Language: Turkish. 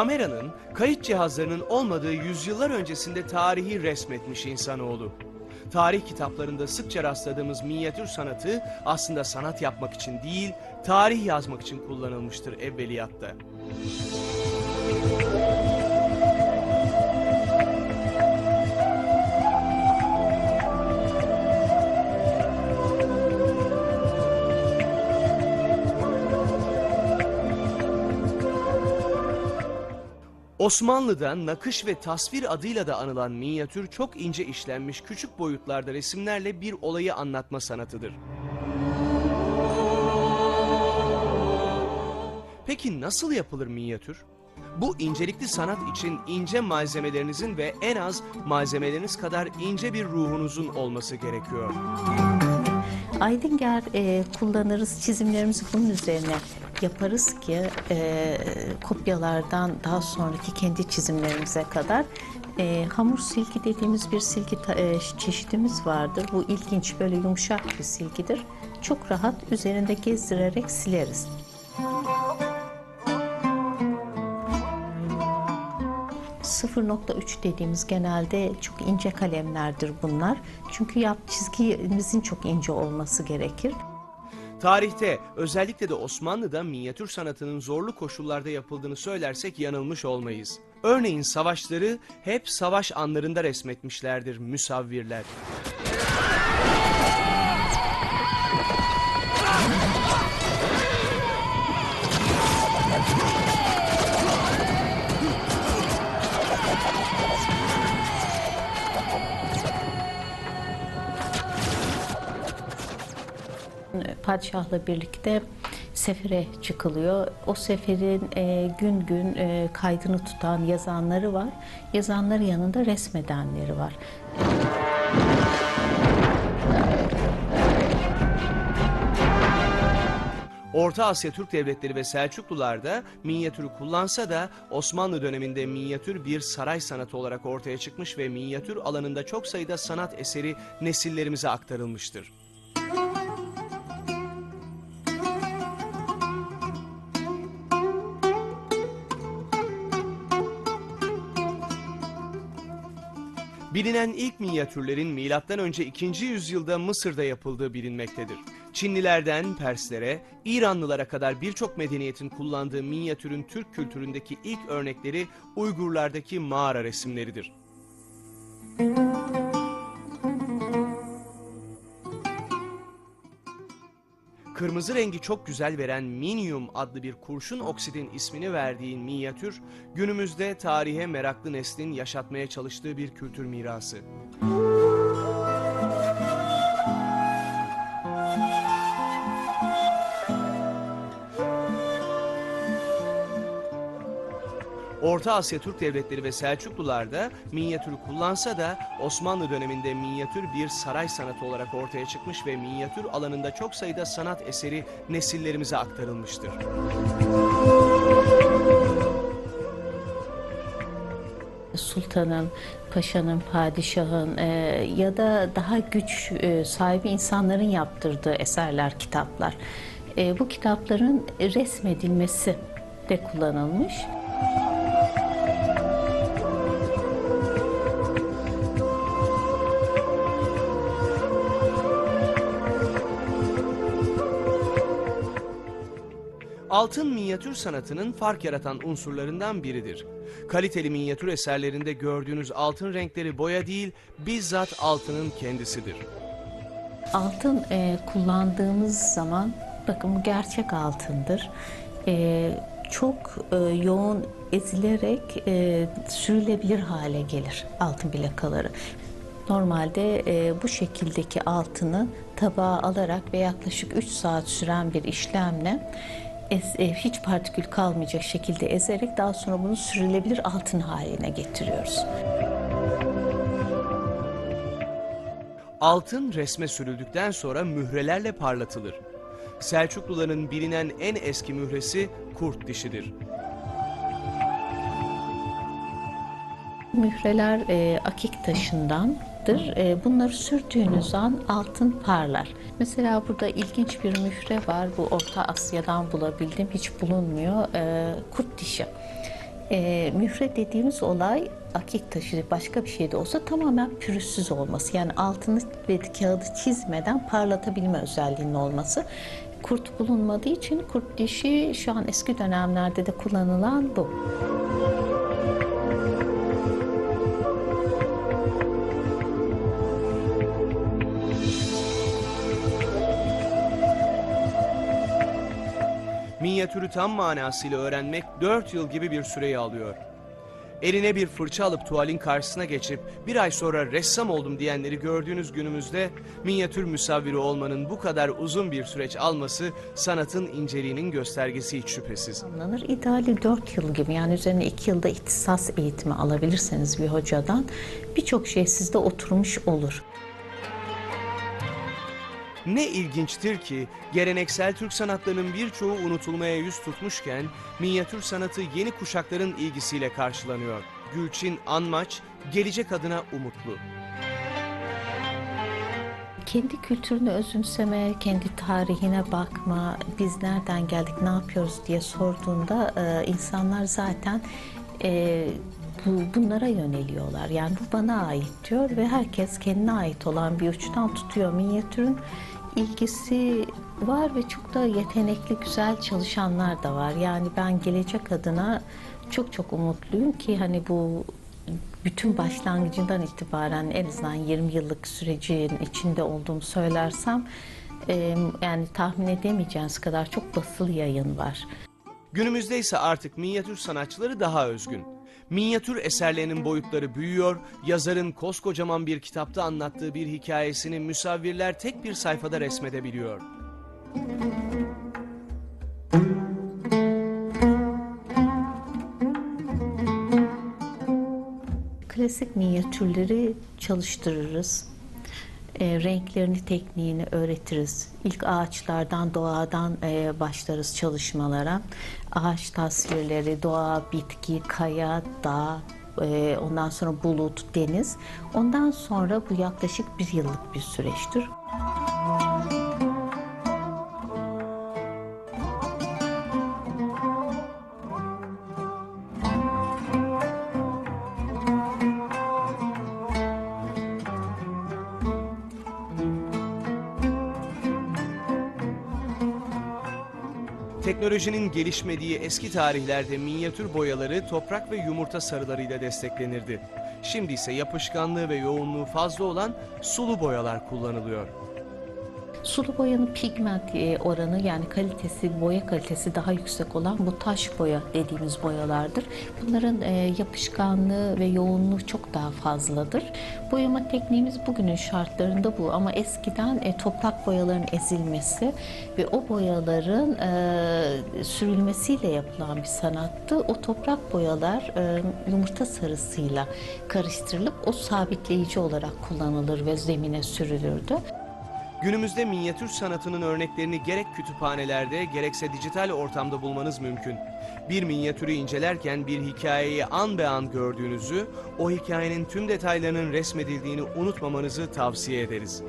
Kameranın, kayıt cihazlarının olmadığı yüzyıllar öncesinde tarihi resmetmiş insanoğlu. Tarih kitaplarında sıkça rastladığımız minyatür sanatı aslında sanat yapmak için değil, tarih yazmak için kullanılmıştır evveliyatta. Osmanlı'da nakış ve tasvir adıyla da anılan minyatür çok ince işlenmiş küçük boyutlarda resimlerle bir olayı anlatma sanatıdır. Peki nasıl yapılır minyatür? Bu incelikli sanat için ince malzemelerinizin ve en az malzemeleriniz kadar ince bir ruhunuzun olması gerekiyor. Aydinger e, kullanırız, çizimlerimizi bunun üzerine yaparız ki e, kopyalardan daha sonraki kendi çizimlerimize kadar e, hamur silgi dediğimiz bir silgi e, çeşidimiz vardır. Bu ilginç böyle yumuşak bir silgidir. Çok rahat üzerinde gezdirerek sileriz. ...0.3 dediğimiz genelde çok ince kalemlerdir bunlar. Çünkü yap çizgimizin çok ince olması gerekir. Tarihte özellikle de Osmanlı'da minyatür sanatının zorlu koşullarda yapıldığını söylersek yanılmış olmayız. Örneğin savaşları hep savaş anlarında resmetmişlerdir müsavvirler. Padişahla birlikte sefere çıkılıyor. O seferin e, gün gün e, kaydını tutan yazanları var. Yazanları yanında resmedenleri var. Orta Asya Türk devletleri ve Selçuklular da minyatürü kullansa da Osmanlı döneminde minyatür bir saray sanatı olarak ortaya çıkmış ve minyatür alanında çok sayıda sanat eseri nesillerimize aktarılmıştır. Bilinen ilk minyatürlerin önce 2. yüzyılda Mısır'da yapıldığı bilinmektedir. Çinlilerden Perslere, İranlılara kadar birçok medeniyetin kullandığı minyatürün Türk kültüründeki ilk örnekleri Uygurlardaki mağara resimleridir. Kırmızı rengi çok güzel veren minyum adlı bir kurşun oksidin ismini verdiğin minyatür, günümüzde tarihe meraklı neslin yaşatmaya çalıştığı bir kültür mirası. Orta Asya Türk devletleri ve Selçuklular da minyatürü kullansa da Osmanlı döneminde minyatür bir saray sanatı olarak ortaya çıkmış ve minyatür alanında çok sayıda sanat eseri nesillerimize aktarılmıştır. sultanın, paşanın, padişahın e, ya da daha güç e, sahibi insanların yaptırdığı eserler, kitaplar. E, bu kitapların resmedilmesi de kullanılmış. Altın minyatür sanatının fark yaratan unsurlarından biridir. Kaliteli minyatür eserlerinde gördüğünüz altın renkleri boya değil, bizzat altının kendisidir. Altın e, kullandığımız zaman, bakın bu gerçek altındır. E, çok e, yoğun ezilerek e, sürülebilir hale gelir altın plakaları. Normalde e, bu şekildeki altını tabağa alarak ve yaklaşık 3 saat süren bir işlemle ez- e, hiç partikül kalmayacak şekilde ezerek daha sonra bunu sürülebilir altın haline getiriyoruz. Altın resme sürüldükten sonra mührelerle parlatılır. Selçukluların bilinen en eski mühresi kurt dişidir. Mühreler e, akik taşındandır. E, bunları sürdüğünüz an altın parlar. Mesela burada ilginç bir mühre var. Bu Orta Asya'dan bulabildim. Hiç bulunmuyor. E, kurt dişi. E, mühre dediğimiz olay akik taşı başka bir şey de olsa tamamen pürüzsüz olması. Yani altını ve kağıdı çizmeden parlatabilme özelliğinin olması. Kurt bulunmadığı için kurt dişi şu an eski dönemlerde de kullanılan bu. Minyatürü tam manasıyla öğrenmek 4 yıl gibi bir süreyi alıyor. Eline bir fırça alıp tuvalin karşısına geçip bir ay sonra ressam oldum diyenleri gördüğünüz günümüzde minyatür müsavviri olmanın bu kadar uzun bir süreç alması sanatın inceliğinin göstergesi hiç şüphesiz. Anlanır. İdeali 4 yıl gibi yani üzerine 2 yılda ihtisas eğitimi alabilirseniz bir hocadan birçok şey sizde oturmuş olur. Ne ilginçtir ki geleneksel Türk sanatlarının birçoğu unutulmaya yüz tutmuşken minyatür sanatı yeni kuşakların ilgisiyle karşılanıyor. Gülçin Anmaç gelecek adına umutlu. Kendi kültürünü özümseme, kendi tarihine bakma, biz nereden geldik, ne yapıyoruz diye sorduğunda e, insanlar zaten e, bu, bunlara yöneliyorlar. Yani bu bana ait diyor ve herkes kendine ait olan bir uçtan tutuyor. Minyatürün ilgisi var ve çok da yetenekli, güzel çalışanlar da var. Yani ben gelecek adına çok çok umutluyum ki hani bu bütün başlangıcından itibaren en azından 20 yıllık sürecin içinde olduğumu söylersem e, yani tahmin edemeyeceğiniz kadar çok basılı yayın var. Günümüzde ise artık minyatür sanatçıları daha özgün. Minyatür eserlerinin boyutları büyüyor, yazarın koskocaman bir kitapta anlattığı bir hikayesini müsavvirler tek bir sayfada resmedebiliyor. Klasik minyatürleri çalıştırırız. E, renklerini, tekniğini öğretiriz. İlk ağaçlardan, doğadan e, başlarız çalışmalara. Ağaç tasvirleri, doğa, bitki, kaya, dağ, e, ondan sonra bulut, deniz. Ondan sonra bu yaklaşık bir yıllık bir süreçtir. Teknolojinin gelişmediği eski tarihlerde minyatür boyaları toprak ve yumurta sarılarıyla desteklenirdi. Şimdi ise yapışkanlığı ve yoğunluğu fazla olan sulu boyalar kullanılıyor. Sulu boyanın pigment e, oranı yani kalitesi, boya kalitesi daha yüksek olan bu taş boya dediğimiz boyalardır. Bunların e, yapışkanlığı ve yoğunluğu çok daha fazladır. Boyama tekniğimiz bugünün şartlarında bu ama eskiden e, toprak boyaların ezilmesi ve o boyaların sürülmesiyle yapılan bir sanattı. O toprak boyalar yumurta sarısıyla karıştırılıp o sabitleyici olarak kullanılır ve zemine sürülürdü. Günümüzde minyatür sanatının örneklerini gerek kütüphanelerde gerekse dijital ortamda bulmanız mümkün. Bir minyatürü incelerken bir hikayeyi an be an gördüğünüzü, o hikayenin tüm detaylarının resmedildiğini unutmamanızı tavsiye ederiz.